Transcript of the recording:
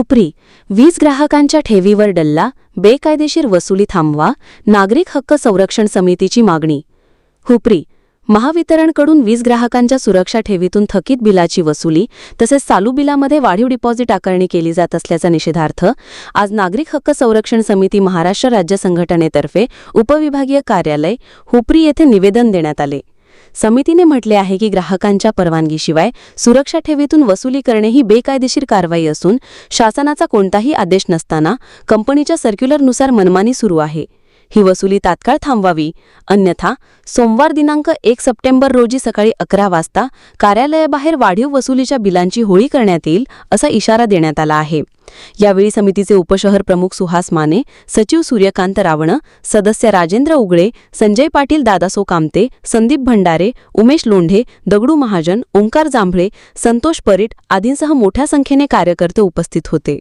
हुपरी वीज ग्राहकांच्या ठेवीवर डल्ला बेकायदेशीर वसुली थांबवा नागरिक हक्क संरक्षण समितीची मागणी. हुपरी महावितरणकडून वीज ग्राहकांच्या सुरक्षा ठेवीतून थकीत बिलाची वसुली तसेच चालू बिलामध्ये वाढीव डिपॉझिट आकारणी केली जात असल्याचा निषेधार्थ आज नागरिक हक्क संरक्षण समिती महाराष्ट्र राज्य संघटनेतर्फे उपविभागीय कार्यालय हुपरी येथे निवेदन देण्यात आले. समितीने म्हटले आहे की ग्राहकांच्या परवानगीशिवाय सुरक्षा ठेवीतून वसुली करणे ही बेकायदेशीर कारवाई असून शासनाचा कोणताही आदेश नसताना कंपनीच्या सर्क्युलरनुसार मनमानी सुरू आहे. ही वसुली तात्काळ थांबवावी. अन्यथा सोमवार दिनांक एक सप्टेंबर रोजी सकाळी अकरा वाजता कार्यालयाबाहेर वाढीव वसुलीच्या बिलांची होळी करण्यात येईल असा इशारा देण्यात आला आहे. यावेळी समितीचे उपशहर प्रमुख सुहास माने सचिव सूर्यकांत रावण सदस्य राजेंद्र उगळे संजय पाटील दादासो कामते संदीप भंडारे उमेश लोंढे दगडू महाजन ओंकार जांभळे संतोष परीट आदींसह मोठ्या संख्येने कार्यकर्ते उपस्थित होते.